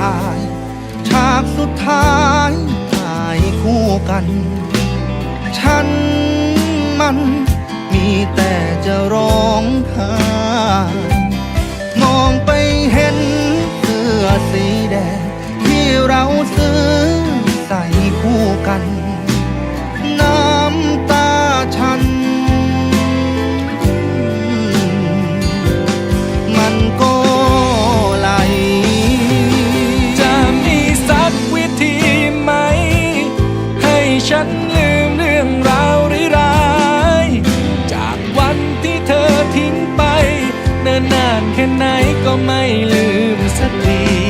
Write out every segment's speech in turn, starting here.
ถ่าย ฉากสุดท้ายถ่ายคู่กัน ฉันมันมีแต่จะร้องไห้มองไปเห็นเสื้อสีแดงที่เราซื้อใส่คู่กัน ฉันลืมเรื่องราวร้ายๆจากวันที่เธอทิ้งไปเนิ่นนานแค่ไหนก็ไม่ลืมสักที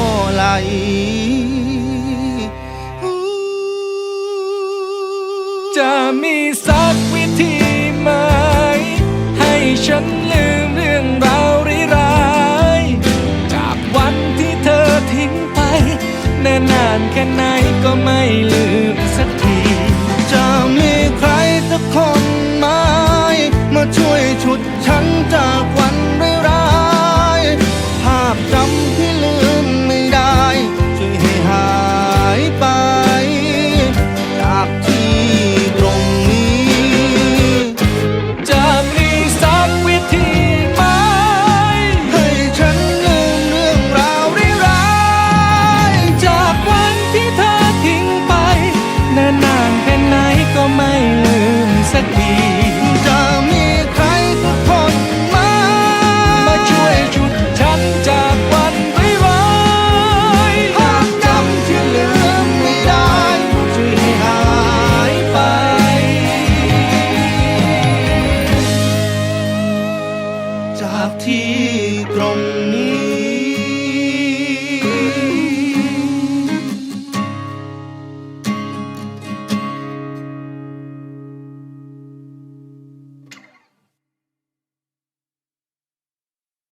ไหลจะมีสักวิธีไหม ให้ฉันลืมเรื่องราวร้ายๆจากวันที่เธอทิ้งไปเนิ่นนานแค่ไหนก็ไม่ลืมสักที จะมีใครสักคนไหมมาช่วยฉุดฉันจากวัน ที่ตรงนี้